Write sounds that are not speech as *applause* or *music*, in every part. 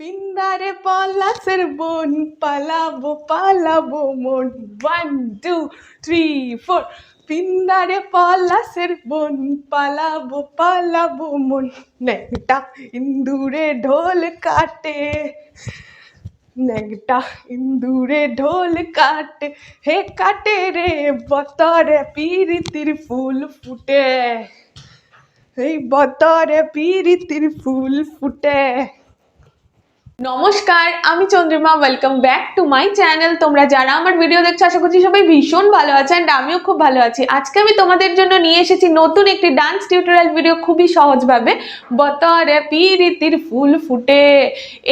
পিন্দারে পলাশের বোন পালাবো পালাবো মন ওয়ান টু থ্রি ফোর পিন্দারে পলাশের বোন পালাবো পালাবো মন নেংটা ইন্দুরে ঢোল কাটে নেংটা ইন্দুরে ঢোল কাটে হে কাটে রে বতরে পিরিতির ফুল ফুটে এই বতরে পিরিতির ফুল ফুটে নমস্কার, আমি Chandrima welcome back to my channel তোমরা যারা আমার ভিডিও দেখছ, আশা করছি সবাই ভীষণ ভালো আছে অ্যান্ড আমিও খুব ভালো আছি। আজকে আমি তোমাদের জন্য নিয়ে এসেছি নতুন একটি ডান্স টিউটোরিয়াল ভিডিও খুবই সহজভাবে। বতরে পিরিতির ফুল ফুটে।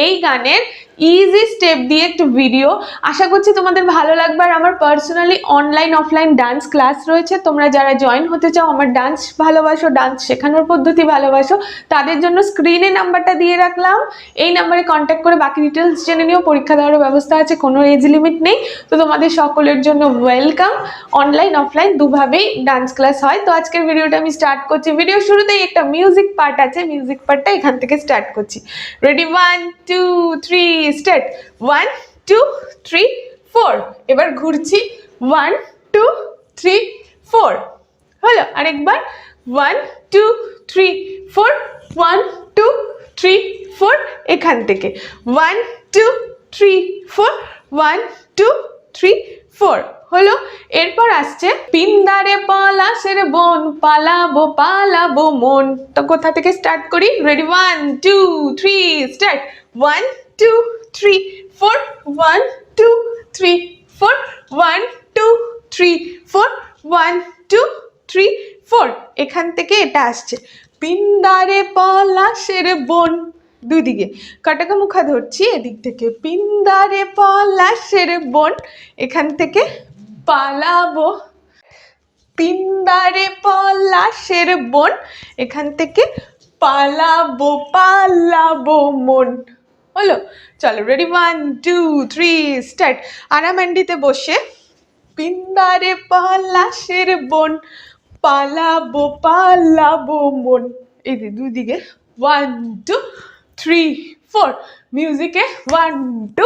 এই গানের ইজি স্টেপ দিয়ে একটু ভিডিও আশা করছি তোমাদের ভালো লাগবে আর আমার personally online offline dance class রয়েছে। তোমরা যারা জয়েন হতে চাও, আমার ডান্স ভালোবাসো ডান্স শেখানোর পদ্ধতি ভালোবাসো, তাদের জন্য স্ক্রিনে নাম্বারটা দিয়ে রাখলাম। এই নাম্বারে কন্ট্যাক্ট করে বাকি ডিটেলস জেনে নিও। পরীক্ষা দেওয়ার ব্যবস্থা আছে, কোনো এজ লিমিট নেই। তো তোমাদের সকলের জন্য ওয়েলকাম অনলাইন অফলাইন দুভাবেই ডান্স ক্লাস হয়। তো আজকের ভিডিওটা আমি স্টার্ট করছি। ভিডিও শুরুতেই একটা মিউজিক পার্ট আছে। মিউজিক পার্টটা এখান থেকে স্টার্ট করছি। Ready one two three start one two three four এবার ঘুরছি. ওয়ান টু থ্রি ফোর হলো, আরেকবার. One two three four one two three four এখান থেকে. One two three four one two three four হলো, এরপর আসছে, পিন্দারে পলাশের বন পালাবো পালাবো মন। তো কোথা থেকে স্টার্ট করি? Ready one two three start one two three four one two three four one two three four one two three four এখান থেকে এটা আসছে, পিন্দারে পলাশের বন। দুই দিকে কাটাকা মুখা ধরছি? এদিক থেকে, পিন্দারে পলাশের বন। এখান থেকে পালাবো। পিন্দারে পলাশের বন, এখান থেকে পালাবো পালাবো মন। হলো, চলো ready one two three start আরামান্ডিতে বসে, পিন্দারে পলাশের বন, পালাবো পালাবো মন। এই যে দুদিকে ওয়ান টু থ্রি ফোর মিউজিকে one two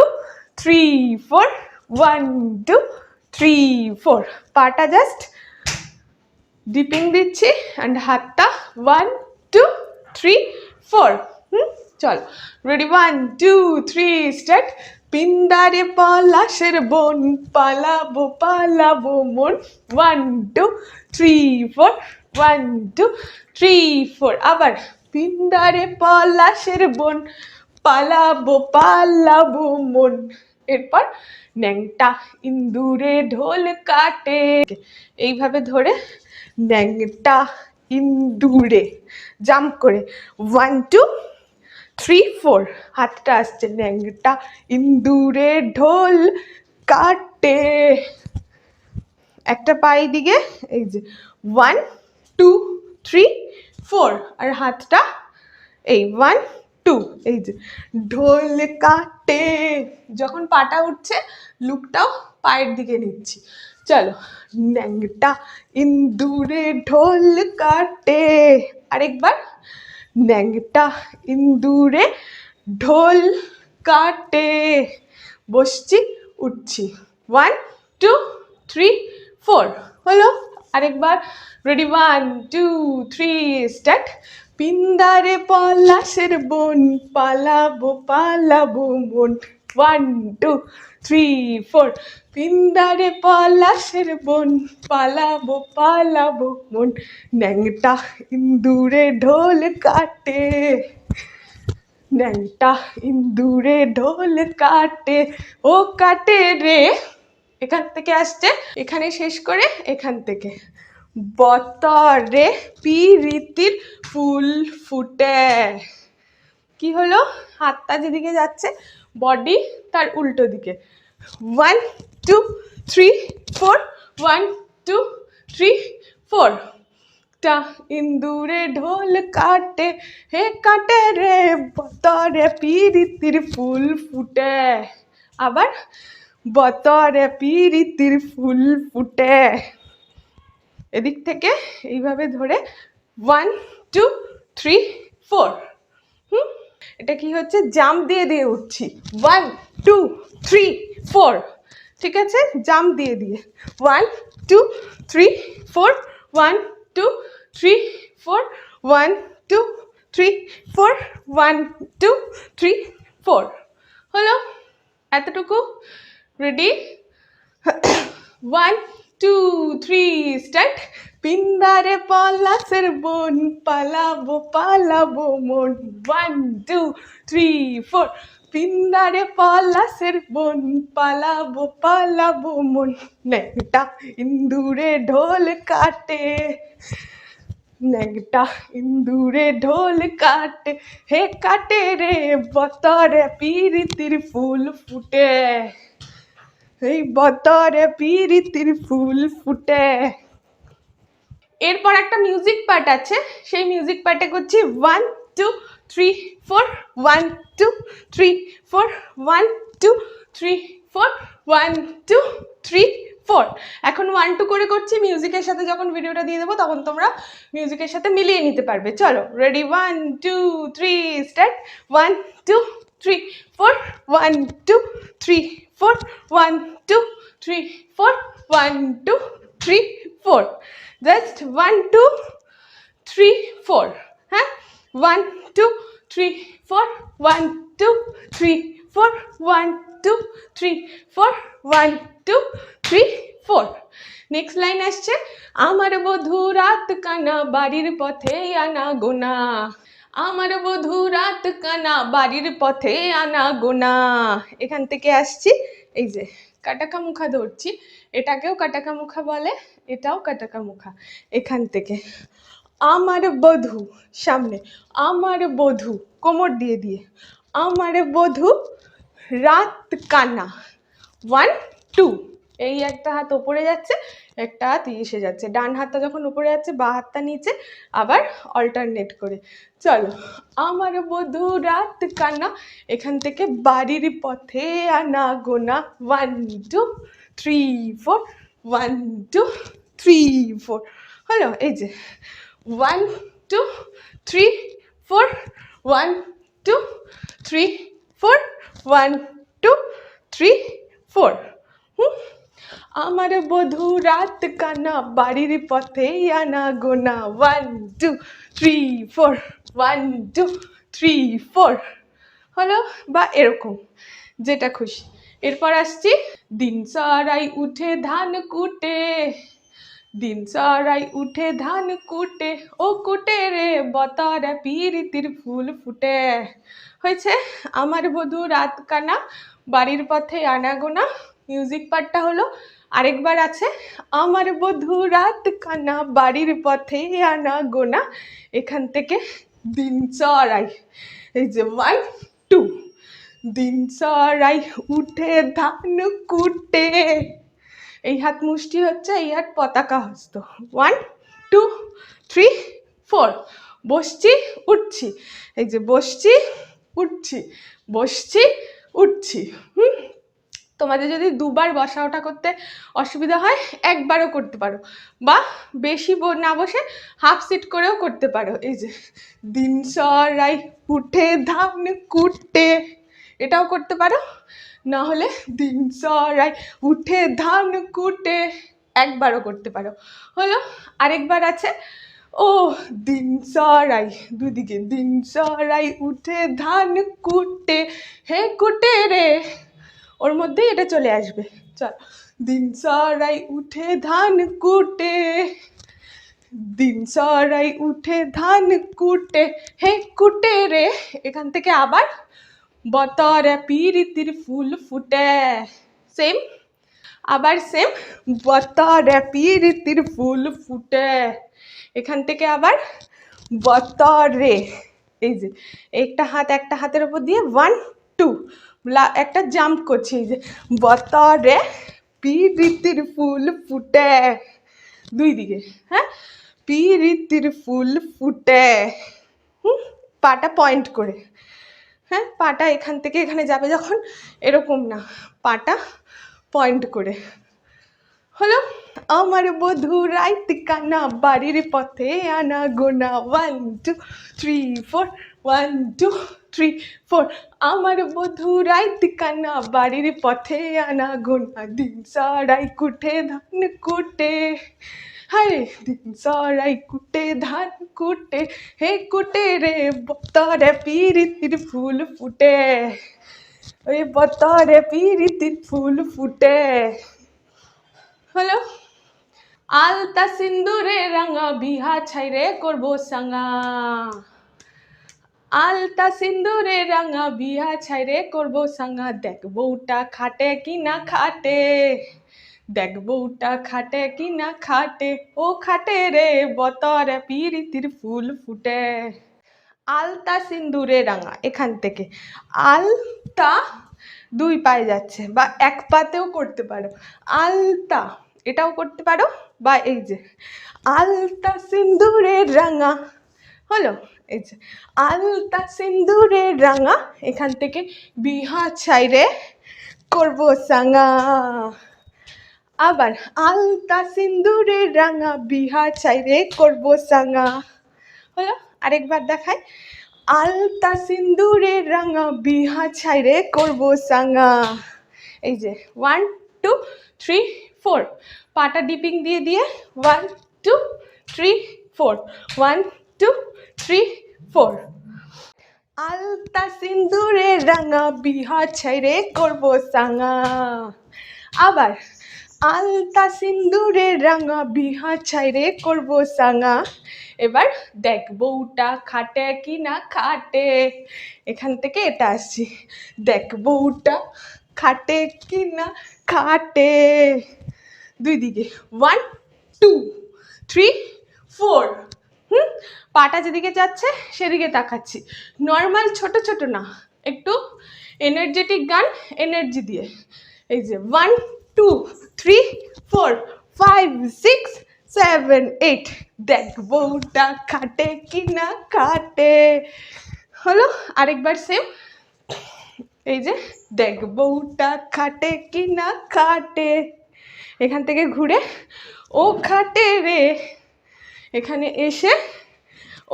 three four one two three four পাটা জাস্ট ডিপিং দিচ্ছি অ্যান্ড হাতটা ওয়ান টু থ্রি ফোর হুম, চল। Ready one two three start পিন্দারে পলাশের বন, পালাবো পালাবো মন। One two three four one two three four আবার পিন্দারে পলাশের বন, পালাবো পালাবো মন। এরপর ন্যাংটা ইন্দুরে ঢোল কাটে। এইভাবে ধরে ন্যাংটা ইন্দুরে জাম্প করে। ওয়ান টু থ্রি ফোর হাতটা আসছে ন্যাংটা ইন্দুরে ঢোল কাটে। একটা পায়ে দিকে এই যে ওয়ান টু থ্রি ফোর আর হাতটা এই ওয়ান টু এই যে ঢোল কাটে। যখন পাটা উঠছে, লুকটাও পায়ের দিকে নিচ্ছি। চলো, ন্যাংটা ইন্দুরে ঢোল কাটে। আরেকবার, ন্যাংটা ইন্দুরে ঢোল কাটে। বসছি, উঠছি। ওয়ান টু থ্রি ফোর হলো, আরেকবার। Ready one two three start পিন্দারে পলাশের বন, পালাবো পালাবো মন। ওয়ান টু থ্রি ফোর পিন্দারে পলাশের বন, পালাবো পালাবো মন। ন্যাংটা ইন্দুরে ঢোল কাটে। ন্যাংটা ইন্দুরে ঢোল কাটে। ও কাটে রে। এখান থেকে আসছে। এখানে শেষ করে এখান থেকে। বতরে পিরিতির ফুল ফুটে। কি হলো? হাতটা যেদিকে যাচ্ছে বডি তার উল্টো দিকে। One two three four one two three four টা ইন্দুরে ঢোল কাটে, হে কাটে রে, বতরে পিরিতির ফুল ফুটে। আবার, বতরে পিরিতির ফুল ফুটে। এদিক থেকে এইভাবে ধরে ওয়ান টু থ্রি ফোর হুম? এটা কি হচ্ছে? জাম্প দিয়ে দিয়ে উঠছি। ওয়ান টু থ্রি ফোর ঠিক আছে? জাম্প দিয়ে দিয়ে। One two three four one two three four one two three four one two three four হলো? এতটুকু? Ready one *coughs* two three start পিন্দারে পলাশের বোন পালাবো পালাবো মন ওয়ান টু থ্রি ফোর পিন্দারে পলাশের বোন পালাবো পালাবো মন নেটা ইন্দুরে ঢোল কাটে নেগটা ইন্দুরে ঢোল কাটে হে কাটে রে বতরে পিরিতির ফুল ফুটে এই বতরে পিরিতির ফুল ফুটে। এরপর একটা মিউজিক পার্ট আছে, সেই মিউজিক পার্টে করছি one two three four one two three four one two three four one two three four এখন ওয়ান টু করে করছি মিউজিকের সাথে যখন ভিডিওটা দিয়ে দেবো, তখন তোমরা মিউজিকের সাথে মিলিয়ে নিতে পারবে। চলো ready one two three start one two three four one two three four one two three four one two three four just one two three four হ্যাঁ one two three four one two three four one two three four one two three four next line আসছে, আমার বধু রাত কানা বাড়ির পথে আনা গোনা আমার বধু রাত কানা, বাড়ির পথে আনা গোনা। এখান থেকে আসছি। এই যে কাটাকা মুখা ধরছি। এটাকেও কাটাকা মুখা বলে, এটাও কাটাকা মুখা এখান থেকে। আমার বধু, সামনে। আমার বধূ, কোমর দিয়ে দিয়ে। আমার বধু, রাত কানা। ওয়ান টু এই একটা হাত ওপরে যাচ্ছে, একটা হাত এসে যাচ্ছে। ডান হাতটা যখন উপরে যাচ্ছে, বা হাতটা নিচে, আবার অল্টারনেট করে। চলো, আমার বধূ রাত কানা এখান থেকে বাড়ির পথে আনা গোনা। One two three four one two three four হলো, এই যে one two three four one two three four one two three four হুম? আমার বধূ রাত কানা বাড়ির পথে আনা গোনা। One two three four one two three four হলো বা এরকম, যেটা খুশি। এরপর আসছি, দিন সারাই উঠে ধান কুটে। দিন সারাই উঠে ধান কুটে। ও কুটে রে, বতারা পিরিতির ফুল ফুটে। হয়েছে, আমার বধূ রাত কানা বাড়ির পথে আনাগোনা মিউজিক পার্টটা হলো আরেকবার আছে, আমার বধূ রাত কানা বাড়ির পথে আনা গোনা, এখান থেকে দিন চড়াই, এই যে ওয়ান টু দিন চড়াই উঠে ধান কুটে। এই হাত মুষ্টি হচ্ছে, এই হাত পতাকা হস্ত। ওয়ান টু থ্রি ফোর বসছি, উঠছি। এই যে বসছি, উঠছি বসছি, উঠছি, হুম? তোমাদের যদি দুবার বসা ওঠা করতে অসুবিধা হয়, একবারও করতে পারো। বা বেশি না বসে হাফ সিট করেও করতে পারো। এই যে, দিন সরাই উঠে ধান কুটে, এটাও করতে পারো। না হলে দিন সরাই উঠে ধান কুটে, একবারও করতে পারো। হলো, আরেকবার আছে। ও, দিন সরাই, দুদিকে, দিন সরাই উঠে ধান কুটে। হে কুটে রে ওর মধ্যেই এটা চলে আসবে। চল। দিন সরাই উঠে ধান কুটে। দিন সরাই উঠে ধান কুটে। হে কুটে রে। এখান থেকে আবার বতরে পিরিতির ফুল ফুটে। সেম আবার সেম বতরে পিরিতির ফুল ফুটে। এখান থেকে আবার বতরে। এই যে, একটা হাত, একটা হাতের উপর দিয়ে ওয়ান টু একটা জাম্প করছি যে, বতরে পিরিতির ফুল ফুটে। দুই দিকে হ্যাঁ? পিরিতির ফুল ফুটে। হুম? পাটা পয়েন্ট করে হ্যাঁ? পাটা এখান থেকে এখানে যাবে যখন, এরকম না। পাটা পয়েন্ট করে। হলো, আমার বধু রাইত কানা বাড়ির পথে আনা গোনা। One two three four one two three four আমার বধু রাইত কানা বাড়ির পথে আনা গোনা দিন সারাই কুঠে ধান কুটে। হায়, দিন সারাই কুটে ধান কুটে, হে কুটে রে বতরে পিরিতির ফুল ফুটে। ওই বতরে পিরিতির ফুল ফুটে। হ্যালো? আলতা সিন্দুরে রাঙা বিহা ছাইরে করব সাঙা। আলতা সিন্দুরে রাঙা বিহা ছাইরে করব সাঙা। দেখ বউটা খাটে কি না খাটে, দেখ বউটা খাটে কি না খাটে, ও খাটে রে বতরে পিরিতির ফুল ফুটে। আলতা সিন্দুরে রাঙা, এখান থেকে। আলতা দুই পায়ে যাচ্ছে, বা এক পাতেও করতে পারো। আলতা, এটাও করতে পারো, বা এই যে। আলতা সিন্দুরে রাঙা, হলো? এই যে, আলতা সিন্দুরে রাঙা, এখান থেকে বিহা ছাইরে করব সাঙা। আবার আলতা সিন্দুরে রাঙা, বিহা ছাইরে করব সাঙা। হলো আরেকবার দেখাই। আলতা সিন্দুরে রাঙা, বিহা ছাইরে করব সাঙা। এই যে ওয়ান টু থ্রি ফোর পাটা ডিপিং দিয়ে দিয়ে one two three four one two three four আলতা সিন্দুরে রাঙা বিহা ছাইরে করব সাঙা। আবার, আলতা সিন্দুরে রাঙা বিহা ছাইরে করব সাঙা। এবার দেখ বউটা খাটে কি না খাটে। এখান থেকে এটা আসছি। দেখ বউটা খাটে কি না খাটে। দুই দিকে। ওয়ান টু থ্রি ফোর হুম? পাটা যেদিকে যাচ্ছে, সেদিকে তাকাচ্ছি। নর্মাল ছোট ছোট না, একটু এনার্জেটিক গান এনার্জি দিয়ে। এই যে one two three four five six seven eight দেখ বউটা খাটে কি না খাটে। হলো আরেকবার সেম এই যে দেখ বউটা খাটে কি না খাটে। এখান থেকে ঘুরে, ও খাটে রে। এখানে এসে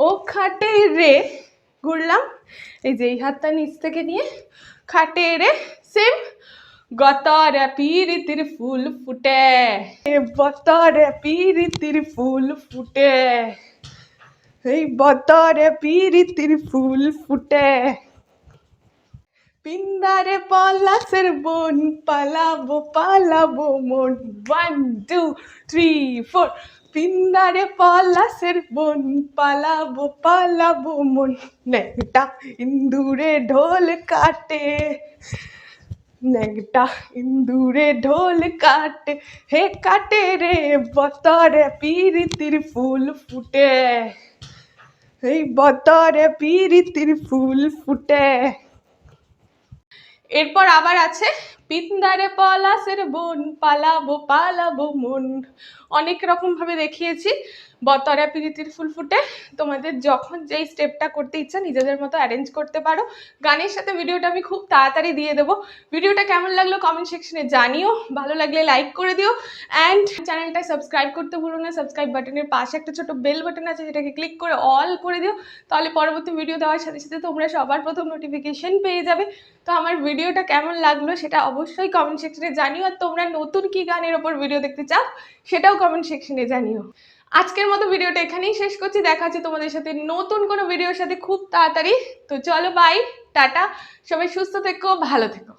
ও খাটে রে ঘুরলাম। এই যে এই হাতটা নিচ থেকে নিয়ে খাটে রে সেম গতরে পিরিতির ফুল ফুটে। বতরে পিরিতির ফুল ফুটে। এই বতরে পিরিতির ফুল ফুটে। পিন্দারে পলাশের বন পালাবো পালাবো মন। ওয়ান টু থ্রি ফোর পিন্দারে পলাশের বন, পালাবো পালাবো মন। নেকটা ইন্দুরে ঢোল কাটে। নেকটা ইন্দুরে ঢোল কাটে। হে কাটে রে বতরে পিরিতির ফুল ফুটে। এই বতরে পিরিতির ফুল ফুটে। এরপর আবার আছে পিন্দারে পলাশের বন, পালাবো পালাবো মন। অনেক রকম ভাবে দেখিয়েছি। বতরা প্রীতির ফুল ফুটে। তোমাদের যখন যেই স্টেপটা করতে ইচ্ছা নিজেদের মতো অ্যারেঞ্জ করতে পারো। গানের সাথে ভিডিওটা আমি খুব তাড়াতাড়ি দিয়ে দেবো। ভিডিওটা কেমন লাগল কমেন্ট সেকশনে জানিও। ভালো লাগলে লাইক করে দিও। অ্যান্ড চ্যানেলটা সাবস্ক্রাইব করতে ভুলো না। সাবস্ক্রাইব বাটনের পাশে একটা ছোট বেল বাটন আছে সেটাকে ক্লিক করে অল করে দিও। তাহলে পরবর্তী ভিডিও দেওয়ার সাথে সাথে তোমরা সবার প্রথম নোটিফিকেশন পেয়ে যাবে। তো আমার ভিডিওটা কেমন লাগল সেটা অবশ্যই কমেন্ট সেকশনে জানিও আর তোমরা নতুন কি গানের ওপর ভিডিও দেখতে চাও, সেটাও কমেন্ট সেকশনে জানিও। আজকের মতো ভিডিওটা এখানেই শেষ করছি, দেখা হচ্ছে তোমাদের সাথে নতুন কোনো ভিডিওর সাথে খুব তাড়াতাড়ি। তো চলো বাই টাটা, সবাই সুস্থ থেকো, ভালো থেকো।